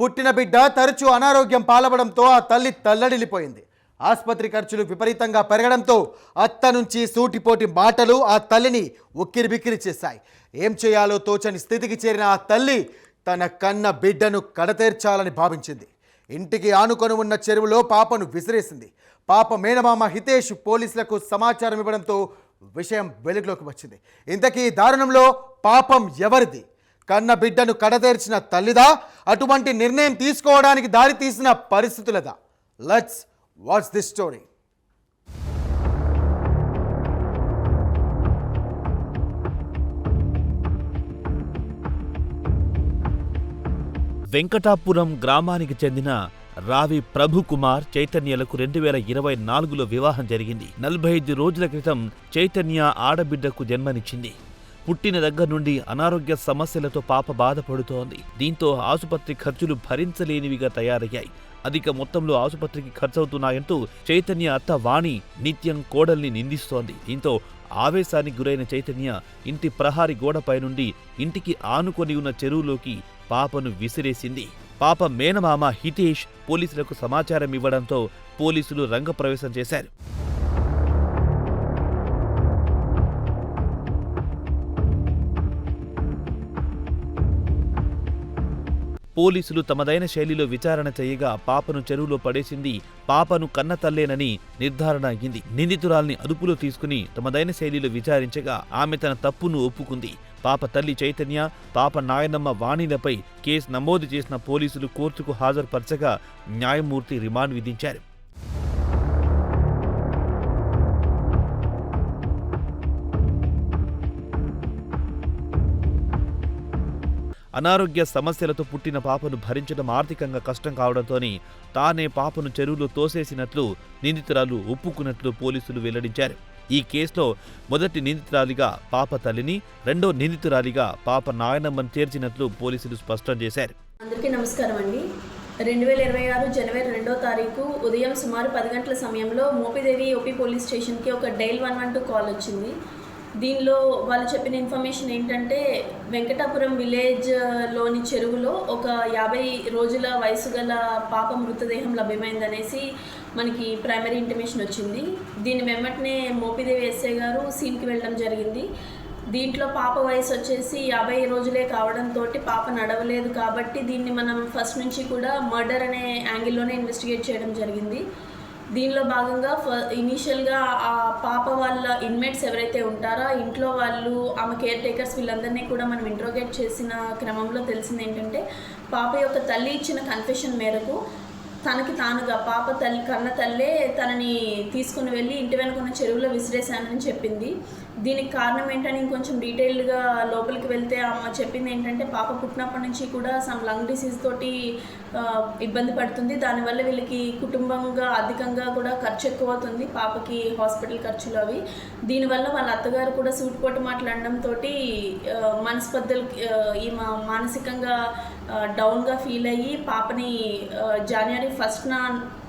పుట్టిన బిడ్డ తరచూ అనారోగ్యం పాలవడంతో ఆ తల్లి తల్లడిల్లిపోయింది. ఆసుపత్రి ఖర్చులు విపరీతంగా పెరగడంతో అత్త నుంచి సూటిపోటి మాటలు ఆ తల్లిని ఉక్కిరి బిక్కిరి చేశాయి. ఏం చేయాలో తోచని స్థితికి చేరిన ఆ తల్లి తన కన్న బిడ్డను కడతేర్చాలని భావించింది. ఇంటికి ఆనుకొని ఉన్న చెరువులో పాపను విసిరేసింది. పాప మేనమామ హితేష్ పోలీసులకు సమాచారం ఇవ్వడంతో విషయం వెలుగులోకి వచ్చింది. ఇంతకీ దారుణంలో పాపం ఎవరిది? కన్న బిడ్డను కడతేర్చిన తల్లిదా? అటువంటి నిర్ణయం తీసుకోవడానికి దారి తీసిన పరిస్థితులదా? Let's what's this story Venkatapuram గ్రామానికి చెందిన రావి ప్రభుకుమార్ చైతన్యలకు రెండు వేల ఇరవై నాలుగులో వివాహం జరిగింది. నలభై ఐదు రోజుల క్రితం చైతన్య ఆడబిడ్డకు జన్మనిచ్చింది. పుట్టిన దగ్గర నుండి అనారోగ్య సమస్యలతో పాప బాధపడుతోంది. దీంతో ఆసుపత్రి ఖర్చులు భరించలేనివిగా తయారయ్యాయి. అధిక మొత్తంలో ఆసుపత్రికి ఖర్చవుతున్నాయంటూ చైతన్య అత్త వాణి నిత్యం కోడల్ని నిందిస్తోంది. దీంతో ఆవేశానికి గురైన చైతన్య ఇంటి ప్రహారి గోడపై నుండి ఇంటికి ఆనుకొని ఉన్న చెరువులోకి పాపను విసిరేసింది. పాప మేనమామ హితేష్ పోలీసులకు సమాచారం ఇవ్వడంతో పోలీసులు రంగప్రవేశం చేశారు. పోలీసులు తమదైన శైలిలో విచారణ చేయగా పాపను చెరువులో పడేసింది పాపను కన్న తల్లేనని నిర్ధారణ అయ్యింది. నిందితురాల్ని అదుపులో తీసుకుని తమదైన శైలిలో విచారించగా ఆమె తన తప్పును ఒప్పుకుంది. పాప తల్లి చైతన్య పాప నాయనమ్మ వాణిలపై కేసు నమోదు చేసిన పోలీసులు కోర్టుకు హాజరుపరచగా న్యాయమూర్తి రిమాండ్ విధించారు. అనారోగ్య సమస్యలతో పుట్టిన పాపను భరించడం ఆర్థికంగా కష్టం కావడంతోనే తానే పాపను చెరువులో తోసేసినట్లు నిందితురాలు ఒప్పుకున్నట్లు పోలీసులు వెల్లడించారు. ఈ కేసులో మొదటి నిందితురాలిగా పాప తల్లిని రెండో నిందితురాలిగా పాప నాయనమ్మను చేర్చినట్లు పోలీసులు స్పష్టం చేశారు. అందరికీ నమస్కారం అండి. రెండు వేల ఇరవై ఆరు జనవరి రెండో తారీఖు ఉదయం సుమారు పది గంటల సమయంలో మోపిదేవి ఓపీ పోలీస్ స్టేషన్కి ఒక dial one one two call వచ్చింది. దీనిలో వాళ్ళు చెప్పిన ఇన్ఫర్మేషన్ ఏంటంటే వెంకటాపురం విలేజ్లోని చెరువులో ఒక యాభై రోజుల వయసు గల పాప మృతదేహం లభ్యమైందనేసి మనకి ప్రైమరీ ఇంటిమేషన్ వచ్చింది. దీని వెంబటనే మోపిదేవి ఎస్ఐ గారు సీన్కి వెళ్ళడం జరిగింది. దీంట్లో పాప వయసు వచ్చేసి యాభై రోజులే కావడంతో పాప నడవలేదు కాబట్టి దీన్ని మనం ఫస్ట్ నుంచి కూడా మర్డర్ అనే యాంగిల్లోనే ఇన్వెస్టిగేట్ చేయడం జరిగింది. దీనిలో భాగంగా ఫ ఇనీషియల్గా ఆ పాప వాళ్ళ ఇన్మేట్స్ ఎవరైతే ఉంటారో ఆ ఇంట్లో వాళ్ళు ఆమె కేర్ టేకర్స్ వీళ్ళందరినీ కూడా మనం ఇంట్రోగేట్ చేసిన క్రమంలో తెలిసింది ఏంటంటే పాప యొక్క తల్లి ఇచ్చిన కన్ఫెషన్ మేరకు తనకి తానుగా పాప తల్లి కన్న తల్లే తనని తీసుకుని వెళ్ళి ఇంటి వెనుకున్న చెరువులో విసిరేశానని చెప్పింది. దీనికి కారణం ఏంటని ఇంకొంచెం డీటెయిల్డ్గా లోపలికి వెళ్తే అమ్మ చెప్పింది ఏంటంటే పాప పుట్టినప్పటి నుంచి కూడా సమ్ లంగ్ డిసీజ్ తోటి ఇబ్బంది పడుతుంది. దానివల్ల వీళ్ళకి కుటుంబంగా అధికంగా కూడా ఖర్చు ఎక్కువ అవుతుంది పాపకి హాస్పిటల్ ఖర్చులు అవి. దీనివల్ల వాళ్ళ అత్తగారు కూడా సూటిపోటు మాట్లాడడంతో మనస్పర్ధలు ఈ మా- మానసికంగా డౌన్గా ఫీల్ అయ్యి పాపని ఆ, ఫస్ట్ నా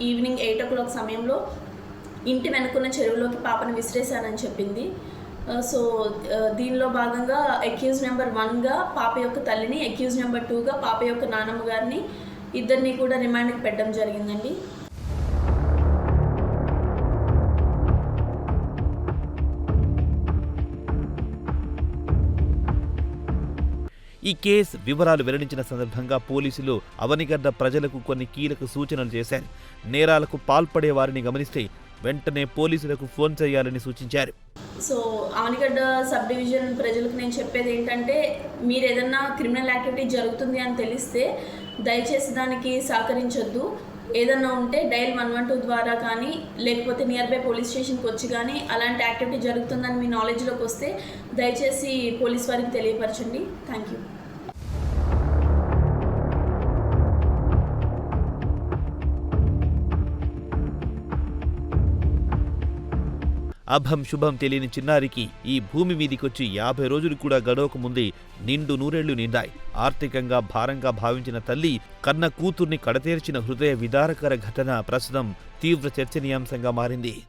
ఈవినింగ్ ఎయిట్ ఓ క్లాక్ సమయంలో ఇంటి వెనుకున్న చెరువులోకి పాపను విసిరేశానని చెప్పింది. సో దీనిలో భాగంగా అక్యూజ్ నెంబర్ వన్గా పాప యొక్క తల్లిని అక్యూజ్ నెంబర్ టూగా పాప యొక్క నానమ్మ గారిని ఇద్దరిని కూడా రిమాండ్కి పెట్టడం జరిగిందండి. ఈ కేసు వివరాలు వెల్లడించిన సందర్భంగా పోలీసులు అవనిగడ్డ ప్రజలకు కొన్ని కీలక సూచనలు చేశారు. నేరాలకు పాల్పడే వారిని గమనిస్తే వెంటనే పోలీసులకు ఫోన్ చేయాలని సూచించారు. సో ఆనిగడ్డ సబ్ డివిజన్ ప్రజలకు నేను చెప్పేది ఏంటంటే మీరు ఏదన్నా క్రిమినల్ యాక్టివిటీ జరుగుతుంది అని తెలిస్తే దయచేసి దానికి సహకరించొద్దు. ఏదన్నా ఉంటే డైల్ వన్ వన్ టూ ద్వారా కానీ లేకపోతే నియర్ బై పోలీస్ స్టేషన్కి వచ్చి కానీ అలాంటి యాక్టివిటీ జరుగుతుందని మీ నాలెడ్జ్లోకి వస్తే దయచేసి పోలీస్ వారికి తెలియపరచండి. థ్యాంక్ యూ అభం శుభం తెలియని చిన్నారికి ఈ భూమి మీదికొచ్చి యాభై రోజులు కూడా గడవక ముందే నిండు నూరేళ్ళు నిండాయి. ఆర్థికంగా భారంగా భావించిన తల్లి కన్న కూతుర్ని కడతేర్చిన హృదయ విదారకర ఘటన ప్రస్తుతం తీవ్ర చర్చనీయాంశంగా మారింది.